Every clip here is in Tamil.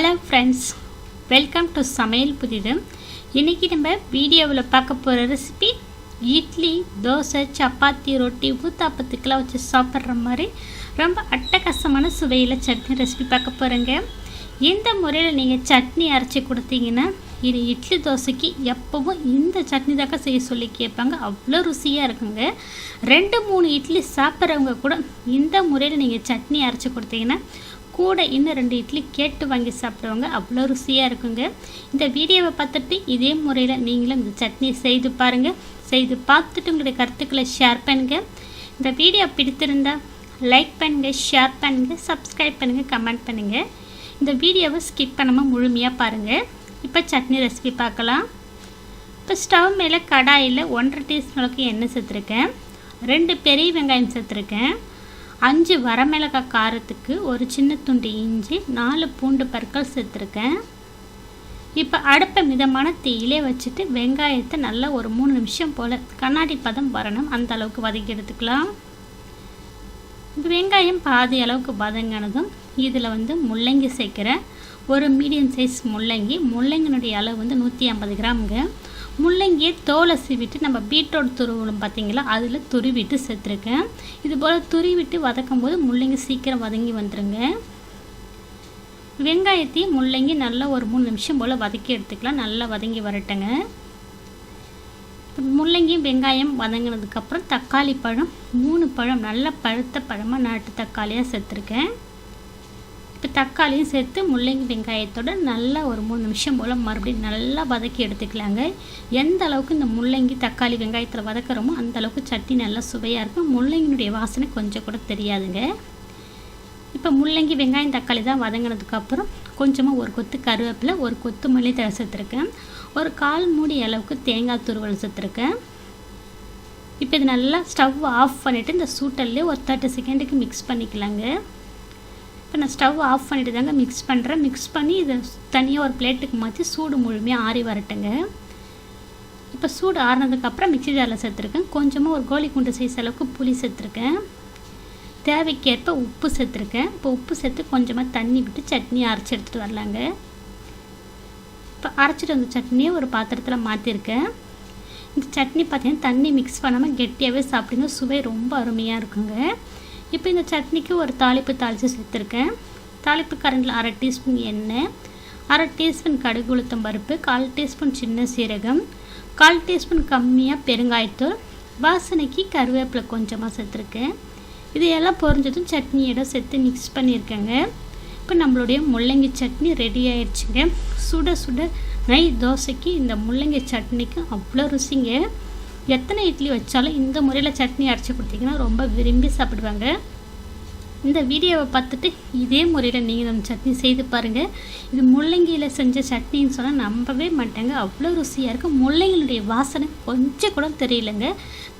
ஹலோ ஃப்ரெண்ட்ஸ் வெல்கம் டு சமையல் புதிது. இன்றைக்கி நம்ம வீடியோவில் பார்க்க போகிற ரெசிபி இட்லி தோசை சப்பாத்தி ரொட்டி ஊத்தாப்பத்துக்கெல்லாம் வச்சு சாப்பிட்ற மாதிரி ரொம்ப அட்டகாசமான சுவையில் சட்னி ரெசிபி பார்க்க போகிறேங்க இந்த முறையில் நீங்கள் சட்னி அரைச்சி கொடுத்தீங்கன்னா இது இட்லி தோசைக்கு எப்போவும் இந்த சட்னி தாக்க செய்ய சொல்லி கேட்பாங்க. அவ்வளோ ருசியாக இருக்குங்க. ரெண்டு மூணு இட்லி சாப்பிட்றவங்க கூட இந்த முறையில் நீங்கள் சட்னி அரைச்சி கொடுத்தீங்கன்னா கூட இன்னும் ரெண்டு இட்லி கேட்டு வாங்கி சாப்பிடுவாங்க. அவ்வளோ ருசியாக இருக்குங்க. இந்த வீடியோவை பார்த்துட்டு இதே முறையில் நீங்களும் இந்த சட்னி செய்து பாருங்கள் செய்து பார்த்துட்டு உங்களுடைய கருத்துக்களை ஷேர் பண்ணுங்கள் இந்த வீடியோ பிடித்திருந்தா லைக் பண்ணுங்கள் ஷேர் பண்ணுங்கள் சப்ஸ்கிரைப் பண்ணுங்கள் கமெண்ட் பண்ணுங்கள் இந்த வீடியோவை ஸ்கிப் பண்ணாமல் முழுமையாக பாருங்கள் இப்போ சட்னி ரெசிபி பார்க்கலாம். இப்போ ஸ்டவ் மேலே கடாயில் ஒன்றரை டீஸ்பூன் அளவுக்கு எண்ணெய் சேர்த்துருக்கேன். ரெண்டு பெரிய வெங்காயம் சேர்த்துருக்கேன். அஞ்சு வரமிளகாய் காரத்துக்கு ஒரு சின்ன துண்டு இஞ்சி நாலு பூண்டு பற்கள் சேர்த்துருக்கேன். இப்போ அடுப்பை மிதமான தீயிலே வச்சுட்டு வெங்காயத்தை நல்லா ஒரு மூணு நிமிஷம் போல் கண்ணாடி பதம் வரணும். அந்த அளவுக்கு வதக்கி எடுத்துக்கலாம். இப்போ வெங்காயம் பாதி அளவுக்கு வதங்கினதும் இதில் வந்து முள்ளங்கி சேர்க்குறேன். ஒரு மீடியம் சைஸ் முள்ளங்கி முள்ளங்கினுடைய அளவு வந்து நூற்றி ஐம்பது கிராமுங்க. முள்ளங்கியை தோலை சீவிட்டு நம்ம பீட்ரூட் துருவலும் பார்த்தீங்களா? அதில் துருவிட்டு சேர்த்துருக்கேன் இது போல் துருவிட்டு வதக்கும் போது முள்ளங்கி சீக்கிரம் வதங்கி வந்துடுங்க வெங்காயத்தையும் முள்ளங்கி நல்லா ஒரு மூணு நிமிஷம் போல் வதக்கி எடுத்துக்கலாம். நல்லா வதங்கி வரட்டுங்க. முள்ளங்கியும் வெங்காயம் வதங்கினதுக்கப்புறம் தக்காளி பழம் மூணு பழம் நல்லா பழுத்த பழமாக நாட்டு தக்காளியாக சேர்த்துருக்கேன் இப்போ தக்காளியும் சேர்த்து முள்ளங்கி வெங்காயத்தோட நல்லா ஒரு மூணு நிமிஷம் போல் மறுபடியும் நல்லா வதக்கி எடுத்துக்கலாங்க. எந்த அளவுக்கு இந்த முள்ளங்கி தக்காளி வெங்காயத்தில் வதக்குறோமோ அந்த அளவுக்கு சட்னி நல்லா சுவையாக இருக்கும். முள்ளங்கினுடைய வாசனை கொஞ்சம் கூட தெரியாதுங்க. இப்போ முள்ளங்கி வெங்காயம் தக்காளி தான் வதங்கினதுக்கப்புறம் கொஞ்சமாக ஒரு கொத்து கருவேப்பிலை ஒரு கொத்து மல்லி தழை சேர்த்துருக்கேன். ஒரு கால் மூடி அளவுக்கு தேங்காய் துருவல் சேர்த்துருக்கேன். இப்போ இது நல்லா ஸ்டவ் ஆஃப் பண்ணிவிட்டு இந்த சூட்டல்லே ஒரு தேர்ட்டி செகண்டுக்கு மிக்ஸ் பண்ணிக்கலாங்க. இப்போ நான் ஸ்டவ் ஆஃப் பண்ணிட்டு தாங்க மிக்ஸ் பண்ணுறேன் மிக்ஸ் பண்ணி இதை தனியாக ஒரு பிளேட்டுக்கு மாற்றி சூடு முழுமையாக ஆறி வரட்டுங்க. இப்போ சூடு ஆறினதுக்கப்புறம் மிக்சி ஜாரில் சேர்த்துருக்கேன். கொஞ்சமாக ஒரு கோழி குண்டு சைஸ் அளவுக்கு புளி சேர்த்துருக்கேன். தேவைக்கேற்ப உப்பு சேர்த்துருக்கேன். இப்போ உப்பு சேர்த்து கொஞ்சமாக தண்ணி விட்டு சட்னி அரைச்சி எடுத்துகிட்டு வரலாங்க. இப்போ அரைச்சிட்டு வந்த சட்னியை ஒரு பாத்திரத்தில் மாற்றிருக்கேன் இந்த சட்னி பார்த்தீங்கன்னா தண்ணி மிக்ஸ் பண்ணாமல் கெட்டியாகவே சாப்பிடுங்க. சுவை ரொம்ப அருமையாக இருக்குங்க. இப்போ இந்த சட்னிக்கு ஒரு தாளிப்பு தாளித்து சேர்த்துருக்கேன். தாளிப்பு கரண்டில் அரை டீஸ்பூன் எண்ணெய் அரை டீஸ்பூன் கடுகு உளுத்தம் பருப்பு கால் டீஸ்பூன் சின்ன சீரகம் கால் டீஸ்பூன் கம்மியாக பெருங்காயத்தூள் வாசனைக்கு கருவேப்பிலை கொஞ்சமாக சேர்த்துருக்கேன். இதையெல்லாம் பொரிஞ்சதும் சட்னியோட சேர்த்து மிக்ஸ் பண்ணியிருக்கேங்க. இப்போ நம்மளுடைய முள்ளங்கி சட்னி ரெடி ஆயிடுச்சுங்க. சுட சுட நை தோசைக்கு இந்த முள்ளங்கி சட்னிக்கு அவ்வளோ ருசிங்க. எத்தனை இட்லி வச்சாலும் இந்த முறையில் சட்னி அரைச்சி கொடுத்தீங்கன்னா ரொம்ப விரும்பி சாப்பிடுவாங்க. இந்த வீடியோவை பார்த்துட்டு இதே முறையில் நீங்கள் நம்ம சட்னி செய்து பாருங்கள் இது முள்ளங்கியில் செஞ்ச சட்னின்னு சொன்னால் நம்பவே மாட்டாங்க. அவ்வளோ ருசியாக இருக்கும் முள்ளங்கினுடைய வாசனை கொஞ்சம் கூட தெரியலங்க.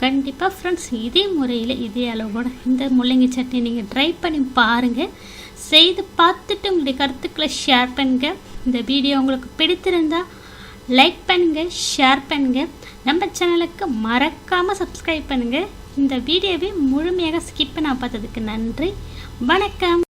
கண்டிப்பாக ஃப்ரெண்ட்ஸ் இதே முறையில் இதே அளவோட இந்த முள்ளங்கி சட்னி நீங்கள் ட்ரை பண்ணி பாருங்கள் செய்து பார்த்துட்டு உங்களுடைய கருத்துக்களை ஷேர் பண்ணுங்கள் இந்த வீடியோ உங்களுக்கு பிடித்திருந்தால் லைக் பண்ணுங்கள் ஷேர் பண்ணுங்கள் நம்ம சேனலுக்கு மறக்காமல் சப்ஸ்கிரைப் பண்ணுங்கள் இந்த வீடியோவை முழுமையாக ஸ்கிப் பண்ண பார்த்ததுக்கு நன்றி. வணக்கம்.